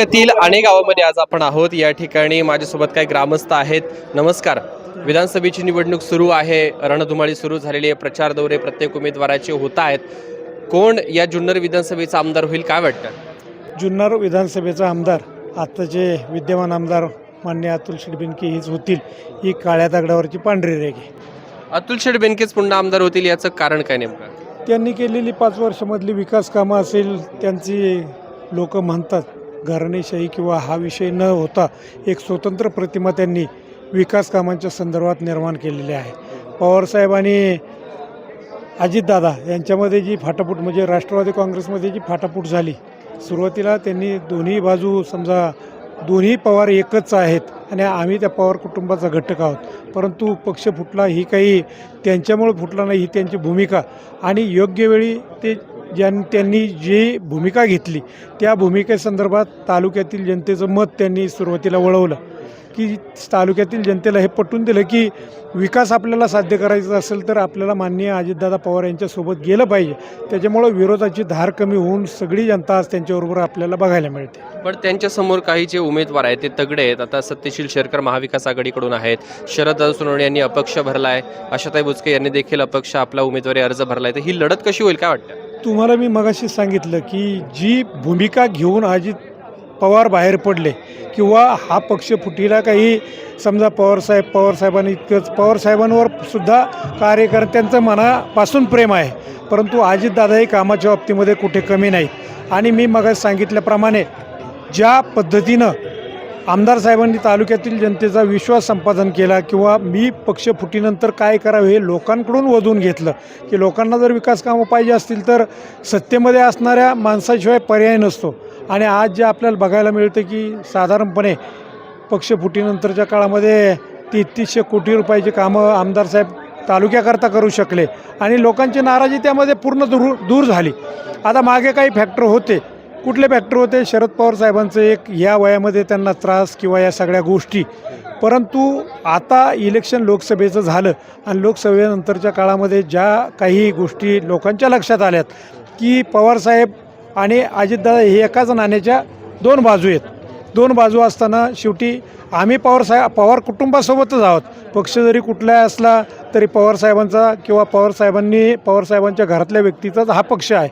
तालुक्यातील अनेक गावामध्ये आज आपण आहोत. या ठिकाणी माझ्यासोबत काही ग्रामस्थ आहेत. नमस्कार. विधानसभेची निवडणूक सुरू आहे. रणधुमाळी सुरू झालेली आहे. प्रचार दौरे प्रत्येक उमेदवाराचे होत आहेत. कोण या जुन्नर विधानसभेचा आमदार होईल काय वाटतं? जुन्नर विधानसभेचा आमदार आत्ताचे विद्यमान आमदार मान्य अतुल शेडबिनके हीच होतील ही काळ्या दगडावरची पांढरी रेघ आहे. अतुल शेठ बेनकेच पुन्हा आमदार होतील याचं कारण काय नेमकं? त्यांनी केलेली पाच वर्षामधली विकास कामं असेल त्यांची लोक म्हणतात घराणेशाही किंवा हा विषय न होता एक स्वतंत्र प्रतिमा त्यांनी विकास कामांच्या संदर्भात निर्माण केलेली आहे. पवारसाहेब आणि अजितदादा यांच्यामध्ये जी फाटाफूट म्हणजे राष्ट्रवादी काँग्रेसमध्ये जी फाटाफूट झाली सुरुवातीला त्यांनी दोन्ही बाजू समजा दोन्ही पवार एकच आहेत आणि आम्ही त्या पवार कुटुंबाचा घटक आहोत. परंतु पक्ष फुटला ही काही त्यांच्यामुळे फुटला नाही ही त्यांची भूमिका. आणि योग्य वेळी ते ज्यां त्यांनी जी भूमिका घेतली त्या भूमिकेसंदर्भात तालुक्यातील जनतेचं मत त्यांनी सुरुवातीला वळवलं. की तालुक्यातील जनतेला हे पटवून दिलं की विकास आपल्याला साध्य करायचा असेल तर आपल्याला माननीय अजितदादा पवार यांच्यासोबत गेलं पाहिजे. त्याच्यामुळं विरोधाची धार कमी होऊन सगळी जनता आज त्यांच्याबरोबर आपल्याला बघायला मिळते. पण त्यांच्यासमोर काही जे उमेदवार आहेत ते तगडे आहेत. आता सत्यशील शेरकर महाविकास आघाडीकडून आहेत. शरद सोनवणे यांनी अपक्ष भरला आहे आशाताई बुचके यांनी देखील अपक्ष आपला उमेदवारी अर्ज भरला आहे तर ही लढत कशी होईल काय वाटतं? तुम्हाला मी मगाशी सांगितलं की जी भूमिका घेऊन अजित पवार बाहेर पडले किंवा हा पक्ष फुटीला काही समजा पवारसाहेब पवारसाहेबांनी इतकंच पवारसाहेबांवर सुद्धा कार्यकर्त्यांचं मनापासून प्रेम आहे. परंतु अजितदादाही कामाच्या बाबतीमध्ये कुठे कमी नाहीत. आणि मी मग सांगितल्याप्रमाणे ज्या पद्धतीनं आमदार साहेबांनी तालुक्यातील जनतेचा विश्वास संपादन केला किंवा मी पक्ष फुटीनंतर काय करावे हे लोकांकडून वधून घेतलं. की लोकांना जर विकास कामं पाहिजे असतील तर सत्तेमध्ये असणाऱ्या माणसाशिवाय पर्याय नसतो. आणि आज जे आपल्याला बघायला मिळतं की साधारणपणे पक्ष फुटीनंतरच्या काळामध्ये तेहतीसशे कोटी रुपयाची कामं आमदार साहेब तालुक्याकरता करू शकले. आणि लोकांची नाराजी त्यामध्ये पूर्ण दूर दूर झाली. आता मागे काही फॅक्टर होते. कुठले फॅक्टर होते? शरद पवार साहेबांचं एक या वयामध्ये त्यांना त्रास किंवा या सगळ्या गोष्टी. परंतु आता इलेक्शन लोकसभेचं झालं आणि लोकसभेनंतरच्या काळामध्ये ज्या काही गोष्टी लोकांच्या लक्षात आल्यात की पवारसाहेब आणि अजितदादा हे एकाच नाण्याच्या दोन बाजू आहेत. दोन बाजू असताना शेवटी आम्ही पवारसाहेब पवार कुटुंबासोबतच आहोत. पक्ष जरी कुठलाही असला तरी पवारसाहेबांचा किंवा पवारसाहेबांनी पवारसाहेबांच्या घरातल्या व्यक्तीचाच हा पक्ष आहे.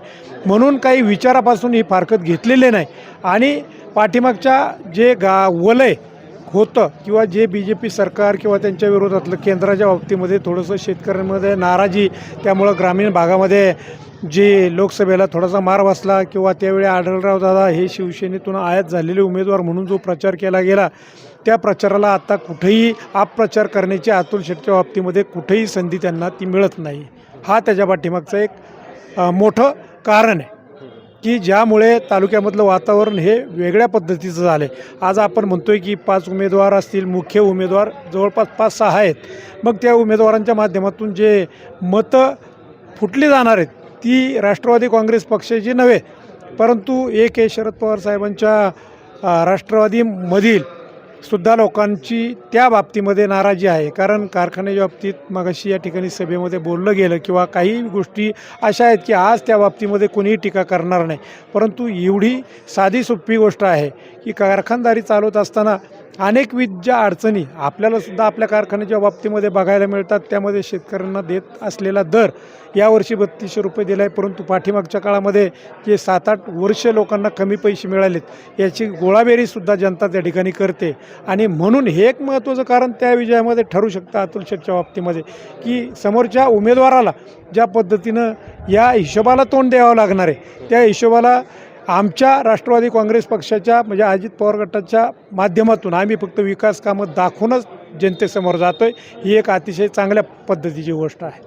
म्हणून काही विचारापासून ही फारकत घेतलेली नाही. आणि पाठीमागच्या जे गा वलय होतं किंवा जे बी जे पी सरकार किंवा त्यांच्या विरोधातलं केंद्राच्या बाबतीमध्ये थोडंसं शेतकऱ्यांमध्ये नाराजी त्यामुळं ग्रामीण भागामध्ये जे लोकसभेला थोडासा मार बसला किंवा त्यावेळी आढळराव दादा हे शिवसेनेतून आयात झालेले उमेदवार म्हणून जो प्रचार केला गेला त्या प्रचाराला आता कुठेही अपप्रचार करण्याची अतुल शेटच्या बाबतीमध्ये कुठेही संधी त्यांना ती मिळत नाही. हा त्याच्या पाठीमागचं एक मोठं कारण आहे की ज्यामुळे तालुक्यामधलं वातावरण हे वेगळ्या पद्धतीचं झालं आहे आज आपण म्हणतो आहे की पाच उमेदवार असतील मुख्य उमेदवार जवळपास पाच सहा आहेत. मग त्या उमेदवारांच्या माध्यमातून जे मतं फुटली जाणार आहेत ती राष्ट्रवादी काँग्रेस पक्षाची नव्हे परंतु एक हे शरद पवार साहेबांच्या राष्ट्रवादीमधील सुद्धा लोकांची त्या बाबतीमध्ये नाराजी आहे. कारण कारखान्याच्या बाबतीत मगाशी या ठिकाणी सभेमध्ये बोललं गेलं किंवा काही गोष्टी अशा आहेत की आज त्या बाबतीमध्ये कोणीही टीका करणार नाही. परंतु एवढी साधी सोपी गोष्ट आहे की कारखानदारी चालवत असताना अनेकविध ज्या अडचणी आपल्याला सुद्धा आपल्या कारखान्याच्या बाबतीमध्ये बघायला मिळतात त्यामध्ये शेतकऱ्यांना देत असलेला दर यावर्षी बत्तीसशे रुपये दिला आहे परंतु पाठीमागच्या काळामध्ये जे सात आठ वर्ष लोकांना कमी पैसे मिळालेत याची गोळाबेरीसुद्धा जनता त्या ठिकाणी करते. आणि म्हणून हे एक महत्त्वाचं कारण त्या विजयामध्ये ठरू शकतं अतुल शेठच्या बाबतीमध्ये की समोरच्या उमेदवाराला ज्या पद्धतीनं या हिशोबाला तोंड द्यावं लागणार आहे त्या हिशोबाला आमच्या राष्ट्रवादी काँग्रेस पक्षाच्या म्हणजे अजित पवार गटाच्या माध्यमातून आम्ही फक्त विकास कामं दाखवूनच जनतेसमोर जातो आहे ही एक अतिशय चांगल्या पद्धतीची गोष्ट आहे.